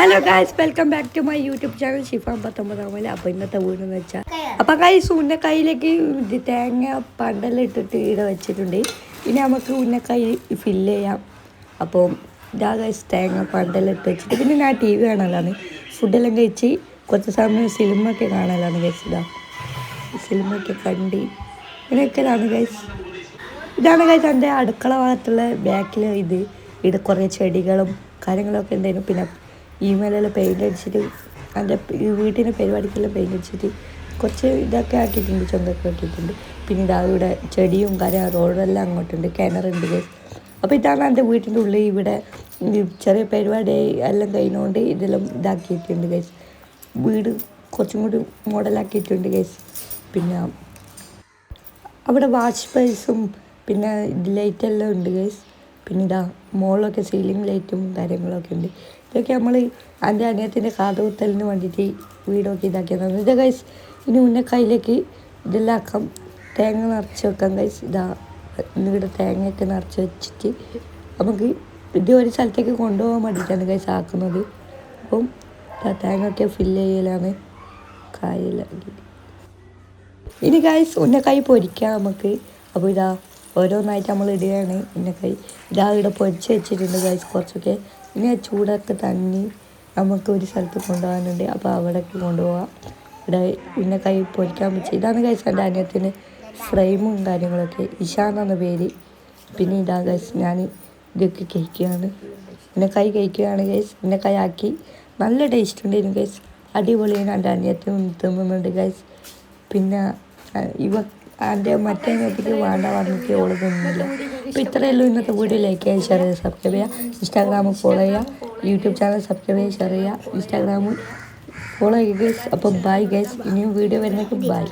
Hello guys welcome back to my YouTube channel Shifan പത്തൊമ്പതാം മല അപ്പോൾ ഇന്നത്തെ വീടെന്ന് വെച്ചാൽ അപ്പോൾ ഗായ്സ് ഉന്നക്കായിലേക്ക് തേങ്ങ പണ്ടെല്ലാം ഇട്ടിട്ട് ഇവിടെ വെച്ചിട്ടുണ്ട്. ഇനി നമുക്ക് ഉന്നക്കായി ഫില്ല് ചെയ്യാം. അപ്പോൾ ഇതാ ഗായ്സ് തേങ്ങ പണ്ടെല്ലാം ഇട്ട് വെച്ചിട്ട്. പിന്നെ ഞാൻ ടി വി കാണലാണ് ഫുഡെല്ലാം കഴിച്ച് കുറച്ച് സമയം സിനിമ ഒക്കെ കാണലാണ് ഗൈസ് ഇതാ. സിനിമ ഒക്കെ കണ്ട് ഇങ്ങനെയൊക്കെയാണ് ഗൈസ് ഇതാണ് ഗൈസ് എന്റെ അടുക്കള ഭാഗത്തുള്ള ബാക്കിൽ ഇത്. ഇവിടെ കുറേ ചെടികളും കാര്യങ്ങളൊക്കെ ഉണ്ടായിരുന്നു. പിന്നെ ഇമെയിലെല്ലാം പെയിന്റ് അടിച്ചിട്ട് അതിന്റെ ഈ വീട്ടിന്റെ പരിപാടിക്കെല്ലാം പെയിന്റ് അടിച്ചിട്ട് കുറച്ച് ഇതൊക്കെ ആക്കിയിട്ടുണ്ട് ചൊങ്കൊക്കെ ആക്കിയിട്ടുണ്ട് പിന്നെ ഇതാ ഇവിടെ ചെടിയും കാര്യം റോഡെല്ലാം അങ്ങോട്ടുണ്ട് കിണറുണ്ട് അപ്പോൾ ഇതാണ് എന്റെ വീട്ടിന്റെ ഉള്ളിൽ ഇവിടെ ചെറിയ പരിപാടി എല്ലാം കഴിഞ്ഞുകൊണ്ട് ഇതെല്ലാം ഇതാക്കിയിട്ടുണ്ട് ഗൈസ് വീട് കുറച്ചും കൂടി മോഡലാക്കിയിട്ടുണ്ട് ഗൈസ് പിന്നെ അവിടെ വാഷ് പൈസും പിന്നെ ലൈറ്റെല്ലാം ഉണ്ട് ഗൈസ് പിന്നെ ഇതാ മോളൊക്കെ സീലിംഗ് ലൈറ്റും കാര്യങ്ങളൊക്കെ ഉണ്ട്. ഇതൊക്കെ നമ്മൾ എന്റെ അനിയത്തിന്റെ കാതുകുത്തലിന് വേണ്ടിയിട്ട് വീടൊക്കെ ഇതാക്കിയതാണ്. ഇത് കൈസ് ഇനി ഉന്നക്കായിലേക്ക് ഇതെല്ലാം ആക്കാം. തേങ്ങ നിറച്ച് വെക്കാം കൈസ് ഇതാ ഇവിടെ തേങ്ങയൊക്കെ നിറച്ച് വെച്ചിട്ട് നമുക്ക് ഇത് ഒരു സ്ഥലത്തേക്ക് കൊണ്ടുപോകാൻ വേണ്ടിയിട്ടാണ് കൈസ് ആക്കുന്നത്. അപ്പം ഇതാ തേങ്ങയൊക്കെ ഫില്ല് ചെയ്യലാണ്. കായലാക്കി ഇനി കൈസ് ഉന്ന കൈ പൊരിക്കാം നമുക്ക്. അപ്പോൾ ഇതാ ഓരോന്നായിട്ട് നമ്മൾ ഇടുകയാണ്. കൈ ഇതാ ഇവിടെ പൊരിച്ച് വെച്ചിട്ടുണ്ട് ഗൈസ് കുറച്ചൊക്കെ. ഇനി ആ ചൂടൊക്കെ തന്നി നമുക്ക് ഒരു സ്ഥലത്ത് കൊണ്ടുപോകാനുണ്ട്. അപ്പോൾ അവിടേക്ക് കൊണ്ടുപോകാം ഇവിടെ ഉന്നക്കായി പൊരിക്കാൻ വെച്ച് ഇതാണ് ഗൈസ് എന്റെ അനിയത്തിന് ഫ്രെയിമും കാര്യങ്ങളൊക്കെ. ഇഷാന്നാണ് പേര്. പിന്നെ ഇതാ ഗൈസ് ഞാൻ ഇതൊക്കെ കഴിക്കുകയാണ്. ഉന്നക്കായി കഴിക്കുകയാണ് ഗൈസ് കൈ ആക്കി. നല്ല ടേസ്റ്റ് ഉണ്ടായിരുന്നു ഗൈസ് അടിപൊളിയാണ് എന്റെ അനിയത്തിനും തിന്നുന്നുണ്ട് ഗൈസ് പിന്നെ ഇവ എന്റെ മറ്റേ നേരത്തേക്ക് വേണ്ട പറഞ്ഞിട്ട് ഓൾ തിന്നില്ല അപ്പോൾ ഇത്രയേ ഉള്ളൂ ഇന്നത്തെ വീഡിയോ. ലൈക്ക് ചെയ്യുക ഷെയർ ചെയ്യുക സബ്സ്ക്രൈബ് ചെയ്യുക. ഇൻസ്റ്റാഗ്രാമിൽ ഫോളോ ചെയ്യുക. യൂട്യൂബ് ചാനൽ സബ്സ്ക്രൈബ് ചെയ്യുക ഷെയർ ചെയ്യുക. ഇൻസ്റ്റാഗ്രാമിൽ ഫോളോ ചെയ്യുക അപ്പോൾ ബൈ ഗൈസ് ഇനിയും വീഡിയോ വരുന്നേക്ക് ബൈ